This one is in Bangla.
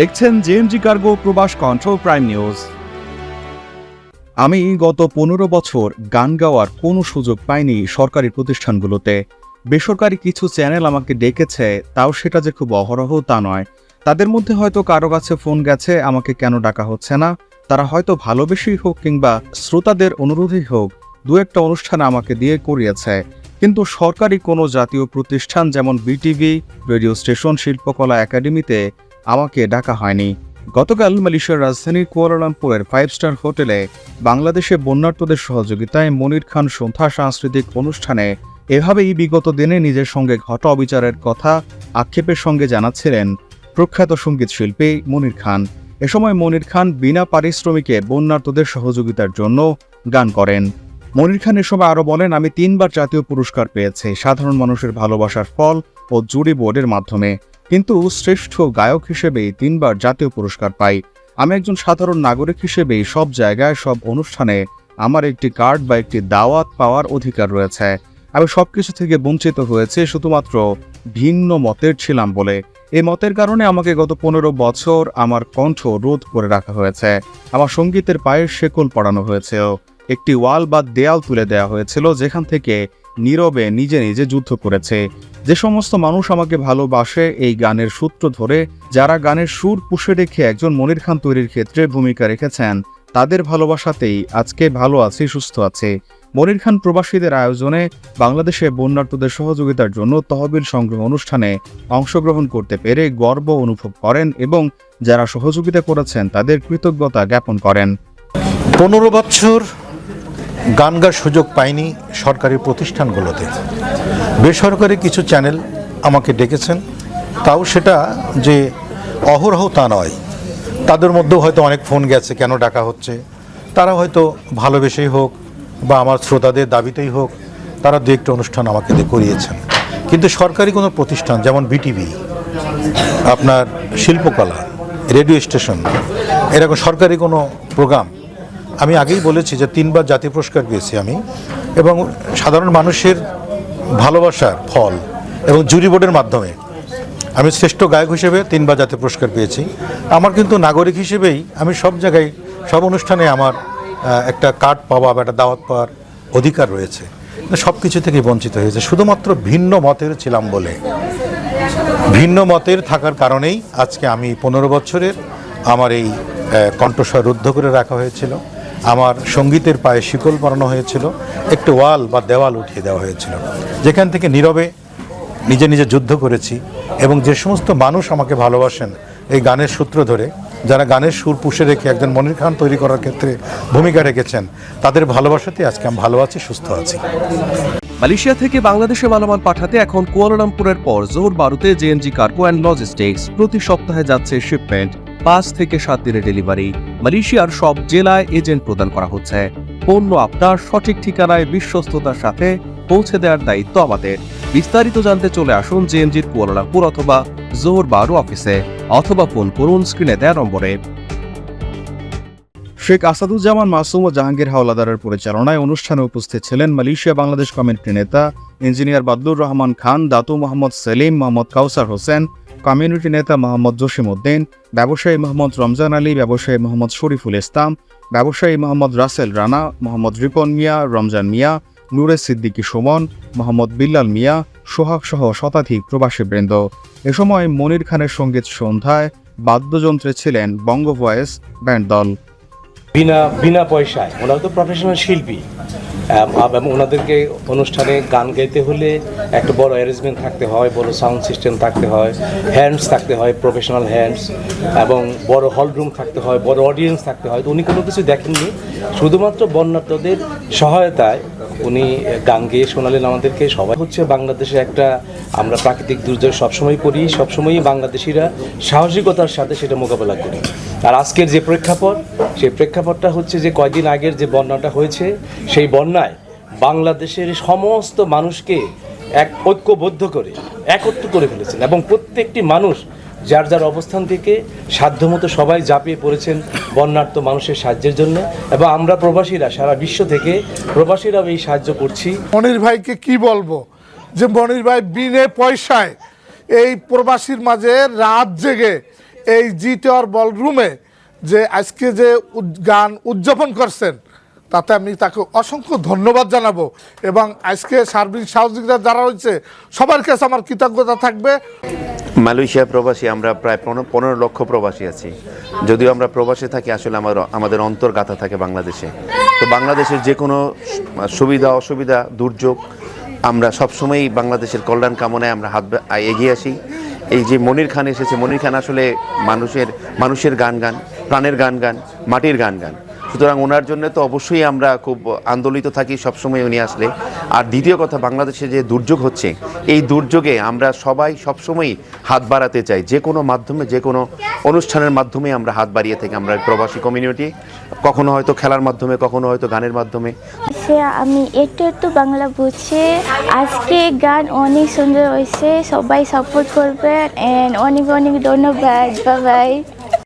দেখছেন জেএমজি কার্গো প্রবাস কন্ট্রোল প্রাইম নিউজ আমি গত পনেরো বছর গান গাওয়ার কোনো সুযোগ পাইনি সরকারি প্রতিষ্ঠানগুলোতে। বেসরকারি কিছু চ্যানেল আমাকে ডেকেছে, তাও সেটা যে খুব অহরহ তা নয়। তাদের মধ্যে হয়তো কারও কাছে ফোন গেছে, আমাকে কেন ডাকা হচ্ছে না? তারা হয়তো ভালোবেসেই হোক কিংবা শ্রোতাদের অনুরোধেই হোক, দু একটা অনুষ্ঠান আমাকে দিয়ে করিয়েছে। কিন্তু সরকারি কোনো জাতীয় প্রতিষ্ঠান যেমন বিটিভি রেডিও স্টেশন শিল্পকলা একাডেমিতে আমাকে ডাকা হয়নি। গতকাল মালয়েশিয়ার রাজধানী কুয়ালালামপুরের ফাইভ স্টার হোটেলে বাংলাদেশে বন্যার্তদের সহযোগিতায় মনির খান সন্ধ্যা সাংস্কৃতিক অনুষ্ঠানে এভাবেই বিগত দিনে নিজের সঙ্গে ঘটা অবিচারের কথা আক্ষেপের সঙ্গে জানাচ্ছিলেন প্রখ্যাত সংগীত শিল্পী মনির খান। এ সময় মনির খান বিনা পারিশ্রমিকে বন্যার্তদের সহযোগিতার জন্য গান করেন। মনির খান এ সময় আরও বলেন, আমি তিনবার জাতীয় পুরস্কার পেয়েছি। সাধারণ মানুষের ভালোবাসার ফল ও জুরি বোর্ডের মাধ্যমে। কিন্তু শ্রেষ্ঠ গায়ক হিসেবেই তিনবার জাতীয় পুরস্কার পাই। আমি একজন সাধারণ নাগরিক হিসেবেই সব জায়গায়, সব অনুষ্ঠানে আমার একটি কার্ড বা একটি দাওয়াত পাওয়ার অধিকার রয়েছে। আমি সব কিছু থেকে বঞ্চিত হয়েছে, শুধুমাত্র ভিন্ন মতের ছিলাম বলে। এই মতের কারণে আমাকে গত পনেরো বছর আমার কণ্ঠ রোধ করে রাখা হয়েছে। আমার সঙ্গীতের পায়ের শেকল পড়ানো হয়েছে একটি ওয়াল বা দেয়াল তুলে দেওয়া হয়েছিল, যেখান থেকে নীরবে নিজে নিজে যুদ্ধ করেছে। যে সমস্ত মানুষ আমাকে ভালোবাসে এই গানের সূত্র ধরে, যারা গানের সুর পুষে রেখে একজন মনির খান তৈরির ক্ষেত্রে ভূমিকা রেখেছেন, তাদের ভালোবাসাতেই আজকে ভালো আছি, সুস্থ আছে। মনির খান প্রবাসীদের আয়োজনে বাংলাদেশে বন্যার্তদের সহযোগিতার জন্য তহবিল সংগ্রহ অনুষ্ঠানে অংশগ্রহণ করতে পেরে গর্ব অনুভব করেন এবং যারা সহযোগিতা করেছেন তাদের কৃতজ্ঞতা জ্ঞাপন করেন। পনেরো বছর গান গাওয়ার সুযোগ পাইনি সরকারি প্রতিষ্ঠানগুলোতে। বেসরকারি কিছু চ্যানেল আমাকে ডেকেছেন। তাও সেটা যে অহরহ তা নয়। তাদের মধ্যেও হয়তো অনেক ফোন গেছে, কেন ডাকা হচ্ছে? তারা হয়তো ভালোবেসেই হোক বা আমার শ্রোতাদের দাবিতেই হোক, তারা দু একটা অনুষ্ঠান আমাকে করিয়েছেন। কিন্তু সরকারি কোনো প্রতিষ্ঠান, যেমন বিটিভি, আপনার শিল্পকলা, রেডিও স্টেশন, এরকম সরকারি কোনো প্রোগ্রাম আমি আগেই বলেছি যে তিনবার জাতীয় পুরস্কার পেয়েছি আমি এবং সাধারণ মানুষের ভালোবাসার ফল এবং জুরি বোর্ডের মাধ্যমে আমি শ্রেষ্ঠ গায়ক হিসেবে তিনবার জাতীয় পুরস্কার পেয়েছি। আমার কিন্তু নাগরিক হিসেবেই আমি সব জায়গায়, সব অনুষ্ঠানে আমার একটা কার্ড পাওয়া বা একটা দাওয়াত পাওয়ার অধিকার রয়েছে। সব কিছু থেকে বঞ্চিত হয়েছে। শুধুমাত্র ভিন্ন মতের ছিলাম বলে। ভিন্ন মতের থাকার কারণেই আজকে আমি পনেরো বছরের আমার এই কণ্ঠস্বর রুদ্ধ করে রাখা হয়েছিল। আমার সঙ্গীতের পায়ে শিকল পরানো হয়েছিল, একটু ওয়াল বা দেওয়াল উঠিয়ে দেওয়া হয়েছিল। যেখান থেকে নীরবে নিজে নিজে যুদ্ধ করেছি এবং যে সমস্ত মানুষ আমাকে ভালোবাসেন এই গানের সূত্র ধরে, যারা গানের সুর পুষে রেখে একজন মনির খান তৈরি করার ক্ষেত্রে ভূমিকা রেখেছেন, তাদের ভালোবাসাতে আজকে আমি ভালো আছি, সুস্থ আছি। মালয়েশিয়া থেকে বাংলাদেশে মালামাল পাঠাতে এখন কুয়ালালামপুরের পর জোর বারুতে জেএনজি কার্গো অ্যান্ড লজিস্টিক্স প্রতি সপ্তাহে যাচ্ছে শিপমেন্ট পাঁচ থেকে সাত দিনের ডেলিভারি মালয়েশিয়ার সব জেলায় এজেন্ট প্রদান করা হচ্ছে। পণ্য আপনার সঠিক ঠিকানায় বিশ্বস্ততার সাথে পৌঁছে দেওয়ার দায়িত্ব আমাদের। বিস্তারিত জানতে চলে আসুন জেএনজির কুয়ালালামপুর অথবা জোর বারো অফিসে অথবা ফোন করুন স্ক্রিনে দেওয়া নম্বরে। শেখ আসাদুজ্জামান মাসুম ও জাহাঙ্গীর হাওলাদারের পরিচালনায় অনুষ্ঠানে উপস্থিত ছিলেন মালয়েশিয়া বাংলাদেশ কমিউনিটি নেতা engineer Badlur Rahman Khan, Datu Mohammad Selim, Mohammad Kawsar Hossain community নেতা মোহাম্মদ জসিম উদ্দিন, ব্যবসায়ী মোহাম্মদ রমজান আলী, ব্যবসায়ী মোহাম্মদ শরীফুল ইসলাম, ব্যবসায়ী মোহাম্মদ রাসেল রানা, মোহাম্মদ রিপন মিয়া, রমজান মিয়া, নুরে সিদ্দিকী সুমন, মোহাম্মদ বিল্লাল মিয়া, সোহাগ সহ শতাধিক প্রবাসীবৃন্দ এ সময় মনির খানের সংগীত সন্ধ্যায় বাদ্যযন্ত্রে ছিলেন বঙ্গ ভয়েস ব্যান্ড দল। বিনা বিনা পয়সায়, ওনারা তো প্রফেশনাল শিল্পী। এবং ওনাদেরকে অনুষ্ঠানে গান গাইতে হলে একটা বড় অ্যারেঞ্জমেন্ট থাকতে হয়, বড় সাউন্ড সিস্টেম থাকতে হয় হ্যান্ডস থাকতে হয় প্রফেশনাল হ্যান্ডস এবং বড় হল রুম থাকতে হয়, বড় অডিয়েন্স থাকতে হয়। তো উনি কোনো কিছু দেখেননি। শুধুমাত্র বন্যার্থদের সহায়তায় উনি গান গেয়ে শোনালেন আমাদেরকে। সবাই হচ্ছে বাংলাদেশে একটা আমরা প্রাকৃতিক দুর্যোগ সবসময় করি, সবসময়ই বাংলাদেশিরা সাহসিকতার সাথে সেটা মোকাবেলা করি। আর আজকের যে প্রেক্ষাপট, সেই প্রেক্ষাপটটা হচ্ছে যে কয়দিন আগের যে বন্যাটা হয়েছে, সেই বন্যায় বাংলাদেশের সমস্ত মানুষকে এক ঐক্যবদ্ধ করে, একত্র করে ফেলেছেন এবং প্রত্যেকটি মানুষ যার যার অবস্থান থেকে সাধ্যমতো সবাই ঝাঁপিয়ে পড়েছেন বন্যার্থ মানুষের সাহায্যের জন্য এবং আমরা প্রবাসীরা, সারা বিশ্ব থেকে প্রবাসীরাও এই সাহায্য করছি। মনির ভাইকে কি বলব? যে মনির ভাই বিনে পয়সায় এই প্রবাসীর মাঝে রাত জেগে এই জি টাওয়ার বলরুমে যে আজকে যে গান উদযাপন করছেন, তাতে আমি তাকে অসংখ্য ধন্যবাদ জানাব এবং আজকে সার্বিক সহযোগিতা যারা রয়েছে, সবার কাছে আমার কৃতজ্ঞতা থাকবে। মালয়েশিয়া প্রবাসী, আমরা প্রায় পনেরো লক্ষ প্রবাসী আছি। যদিও আমরা প্রবাসে থাকি, আসলে আমার, আমাদের অন্তর গাথা থাকে বাংলাদেশে। তো বাংলাদেশের যে কোনো সুবিধা, অসুবিধা, দুর্যোগ, আমরা সবসময়ই বাংলাদেশের কল্যাণ কামনায় আমরা হাত, এগিয়ে আসি। এই যে মনির খান এসেছে, মনির খান আসলে মানুষের মানুষের গান গান, প্রাণের গান গান, মাটির গান গান। সুতরাং ওনার জন্য তো অবশ্যই আমরা খুব আন্দোলিত থাকি, সবসময় উনি আসলে। আর দ্বিতীয় কথা, বাংলাদেশে যে দুর্যোগ হচ্ছে, এই দুর্যোগে আমরা সবাই সবসময় হাত বাড়াতে চাই। যে কোনো মাধ্যমে, যে কোনো অনুষ্ঠানের মাধ্যমে আমরা হাত বাড়িয়ে থাকি, আমরা প্রবাসী কমিউনিটি কখনো হয়তো খেলার মাধ্যমে, কখনো হয়তো গানের মাধ্যমে। সে আমি একটু একটু বাংলা বুঝছি। আজকে গান অনেক সুন্দর হয়েছে, সবাই সাপোর্ট করবেন অ্যান্ড অনেক অনেক ধন্যবাদ বাবাই